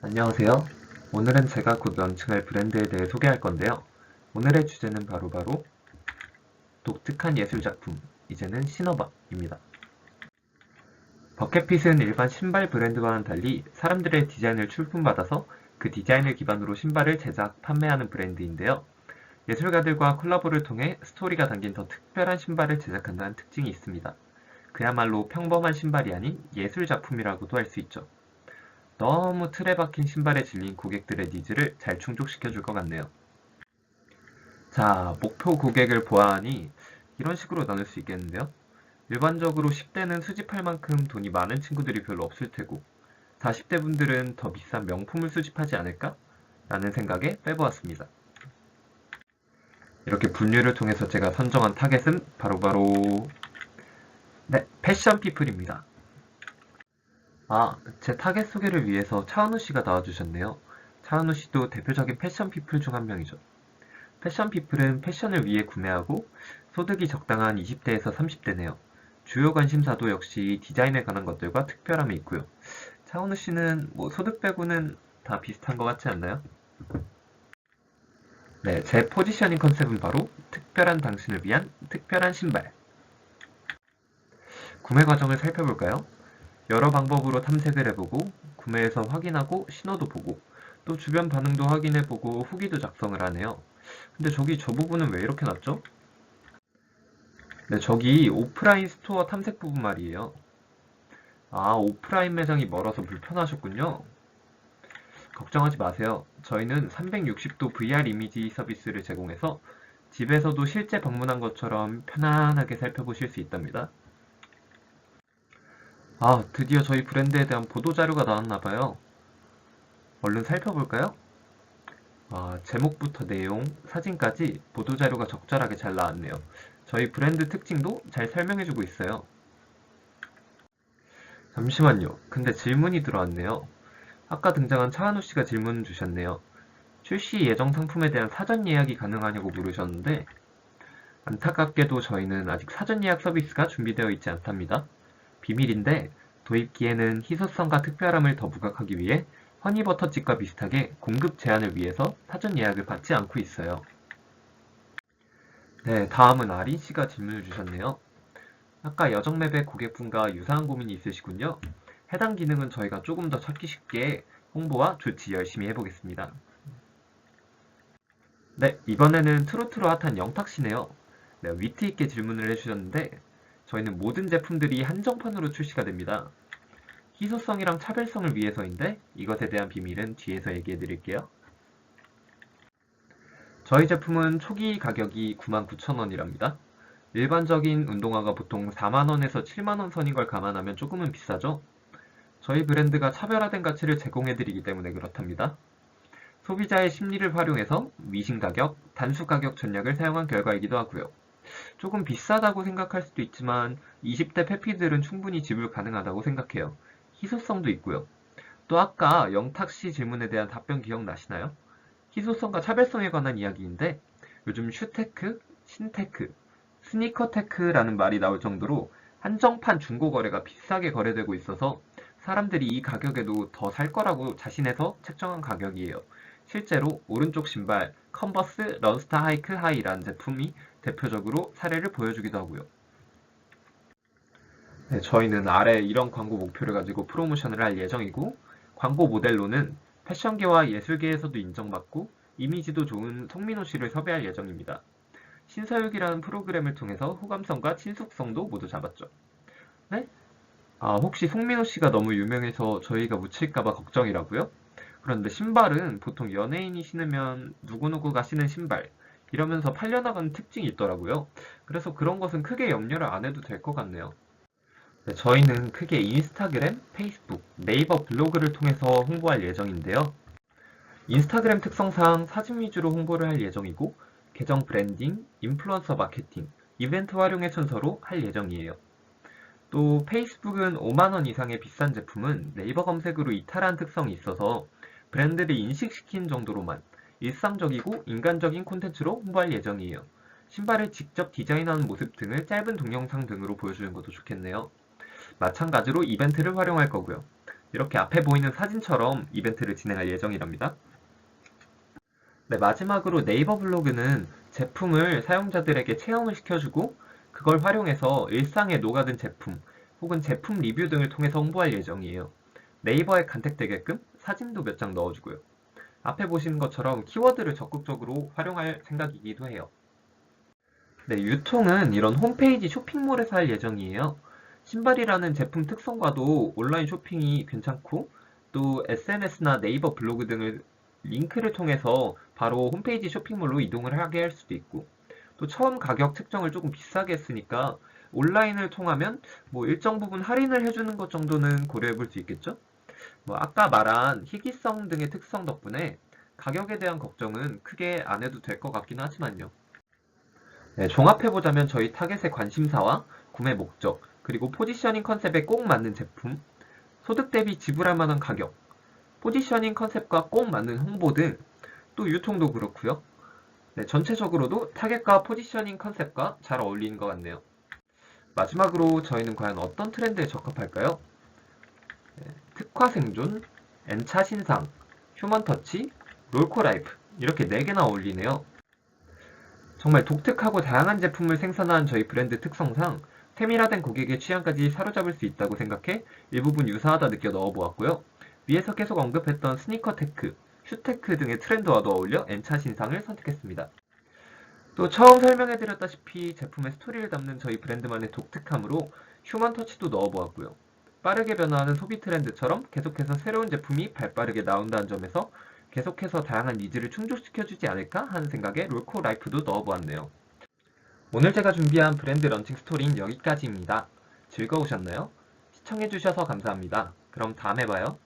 안녕하세요. 오늘은 제가 곧 런칭할 브랜드에 대해 소개할 건데요. 오늘의 주제는 바로바로 독특한 예술 작품, 이제는 신어봐입니다. 버켓핏은 일반 신발 브랜드와는 달리 사람들의 디자인을 출품받아서 그 디자인을 기반으로 신발을 제작, 판매하는 브랜드인데요. 예술가들과 콜라보를 통해 스토리가 담긴 더 특별한 신발을 제작한다는 특징이 있습니다. 그야말로 평범한 신발이 아닌 예술 작품이라고도 할 수 있죠. 너무 틀에 박힌 신발에 질린 고객들의 니즈를 잘 충족시켜 줄 것 같네요. 자, 목표 고객을 보아하니 이런 식으로 나눌 수 있겠는데요. 일반적으로 10대는 수집할 만큼 돈이 많은 친구들이 별로 없을 테고 40대 분들은 더 비싼 명품을 수집하지 않을까? 라는 생각에 빼보았습니다. 이렇게 분류를 통해서 제가 선정한 타겟은 바로바로 네, 패션 피플입니다. 아, 제 타겟 소개를 위해서 차은우 씨가 나와주셨네요. 차은우 씨도 대표적인 패션 피플 중 한 명이죠. 패션 피플은 패션을 위해 구매하고 소득이 적당한 20대에서 30대네요. 주요 관심사도 역시 디자인에 관한 것들과 특별함이 있고요. 차은우 씨는 뭐 소득 빼고는 다 비슷한 것 같지 않나요? 네, 제 포지셔닝 컨셉은 바로 특별한 당신을 위한 특별한 신발. 구매 과정을 살펴볼까요? 여러 방법으로 탐색을 해보고 구매해서 확인하고 신어도 보고 또 주변 반응도 확인해보고 후기도 작성을 하네요. 근데 저기 저 부분은 왜 이렇게 놨죠? 네, 저기 오프라인 스토어 탐색 부분 말이에요. 아, 오프라인 매장이 멀어서 불편하셨군요. 걱정하지 마세요. 저희는 360도 VR 이미지 서비스를 제공해서 집에서도 실제 방문한 것처럼 편안하게 살펴보실 수 있답니다. 아, 드디어 저희 브랜드에 대한 보도자료가 나왔나봐요. 얼른 살펴볼까요? 아, 제목부터 내용, 사진까지 보도자료가 적절하게 잘 나왔네요. 저희 브랜드 특징도 잘 설명해주고 있어요. 잠시만요. 근데 질문이 들어왔네요. 아까 등장한 차한우 씨가 질문 주셨네요. 출시 예정 상품에 대한 사전 예약이 가능하냐고 물으셨는데, 안타깝게도 저희는 아직 사전 예약 서비스가 준비되어 있지 않답니다. 비밀인데 도입기에는 희소성과 특별함을 더 부각하기 위해 허니버터칩과 비슷하게 공급 제한을 위해서 사전 예약을 받지 않고 있어요. 네, 다음은 아린 씨가 질문을 주셨네요. 아까 여정맵의 고객분과 유사한 고민이 있으시군요. 해당 기능은 저희가 조금 더 찾기 쉽게 홍보와 조치 열심히 해보겠습니다. 네, 이번에는 트로트로 핫한 영탁 씨네요. 네, 위트 있게 질문을 해주셨는데 저희는 모든 제품들이 한정판으로 출시가 됩니다. 희소성이랑 차별성을 위해서인데 이것에 대한 비밀은 뒤에서 얘기해 드릴게요. 저희 제품은 초기 가격이 99,000원이랍니다. 일반적인 운동화가 보통 4만원에서 7만원 선인 걸 감안하면 조금은 비싸죠? 저희 브랜드가 차별화된 가치를 제공해 드리기 때문에 그렇답니다. 소비자의 심리를 활용해서 미신 가격, 단수 가격 전략을 사용한 결과이기도 하고요. 조금 비싸다고 생각할 수도 있지만 20대 페피들은 충분히 지불 가능하다고 생각해요. 희소성도 있고요. 또 아까 영탁 씨 질문에 대한 답변 기억나시나요? 희소성과 차별성에 관한 이야기인데 요즘 슈테크, 신테크, 스니커테크라는 말이 나올 정도로 한정판 중고 거래가 비싸게 거래되고 있어서 사람들이 이 가격에도 더 살 거라고 자신해서 책정한 가격이에요. 실제로 오른쪽 신발 컨버스 런스타 하이크 하이라는 제품이 대표적으로 사례를 보여주기도 하고요. 네, 저희는 아래 이런 광고 목표를 가지고 프로모션을 할 예정이고 광고 모델로는 패션계와 예술계에서도 인정받고 이미지도 좋은 송민호 씨를 섭외할 예정입니다. 신서유기라는 프로그램을 통해서 호감성과 친숙성도 모두 잡았죠. 네? 아, 혹시 송민호 씨가 너무 유명해서 저희가 묻힐까봐 걱정이라고요? 그런데 신발은 보통 연예인이 신으면 누구누구가 신은 신발 이러면서 팔려나가는 특징이 있더라고요. 그래서 그런 것은 크게 염려를 안 해도 될 것 같네요. 네, 저희는 크게 인스타그램, 페이스북, 네이버 블로그를 통해서 홍보할 예정인데요. 인스타그램 특성상 사진 위주로 홍보를 할 예정이고 계정 브랜딩, 인플루언서 마케팅, 이벤트 활용의 순서로 할 예정이에요. 또 페이스북은 5만원 이상의 비싼 제품은 네이버 검색으로 이탈한 특성이 있어서 브랜드를 인식시킨 정도로만 일상적이고 인간적인 콘텐츠로 홍보할 예정이에요. 신발을 직접 디자인하는 모습 등을 짧은 동영상 등으로 보여주는 것도 좋겠네요. 마찬가지로 이벤트를 활용할 거고요. 이렇게 앞에 보이는 사진처럼 이벤트를 진행할 예정이랍니다. 네, 마지막으로 네이버 블로그는 제품을 사용자들에게 체험을 시켜주고 그걸 활용해서 일상에 녹아든 제품 혹은 제품 리뷰 등을 통해서 홍보할 예정이에요. 네이버에 간택되게끔 사진도 몇 장 넣어주고요. 앞에 보시는 것처럼 키워드를 적극적으로 활용할 생각이기도 해요. 네, 유통은 이런 홈페이지 쇼핑몰에서 할 예정이에요. 신발이라는 제품 특성과도 온라인 쇼핑이 괜찮고 또 SNS나 네이버 블로그 등을 링크를 통해서 바로 홈페이지 쇼핑몰로 이동을 하게 할 수도 있고 또 처음 가격 책정을 조금 비싸게 했으니까 온라인을 통하면 뭐 일정 부분 할인을 해주는 것 정도는 고려해 볼 수 있겠죠? 뭐 아까 말한 희귀성 등의 특성 덕분에 가격에 대한 걱정은 크게 안 해도 될 것 같긴 하지만요. 네, 종합해보자면 저희 타겟의 관심사와 구매 목적, 그리고 포지셔닝 컨셉에 꼭 맞는 제품, 소득 대비 지불할 만한 가격, 포지셔닝 컨셉과 꼭 맞는 홍보 등 또 유통도 그렇고요. 네, 전체적으로도 타겟과 포지셔닝 컨셉과 잘 어울리는 것 같네요. 마지막으로 저희는 과연 어떤 트렌드에 적합할까요? 네, 특화 생존, N차 신상, 휴먼 터치, 롤코 라이프 이렇게 4개나 어울리네요. 정말 독특하고 다양한 제품을 생산한 저희 브랜드 특성상 세밀화된 고객의 취향까지 사로잡을 수 있다고 생각해 일부분 유사하다 느껴 넣어보았고요. 위에서 계속 언급했던 스니커 테크, 슈테크 등의 트렌드와도 어울려 N차 신상을 선택했습니다. 또 처음 설명해드렸다시피 제품의 스토리를 담는 저희 브랜드만의 독특함으로 휴먼 터치도 넣어보았고요. 빠르게 변화하는 소비 트렌드처럼 계속해서 새로운 제품이 발빠르게 나온다는 점에서 계속해서 다양한 니즈를 충족시켜주지 않을까 하는 생각에 롤코 라이프도 넣어보았네요. 오늘 제가 준비한 브랜드 런칭 스토리는 여기까지입니다. 즐거우셨나요? 시청해주셔서 감사합니다. 그럼 다음에 봐요.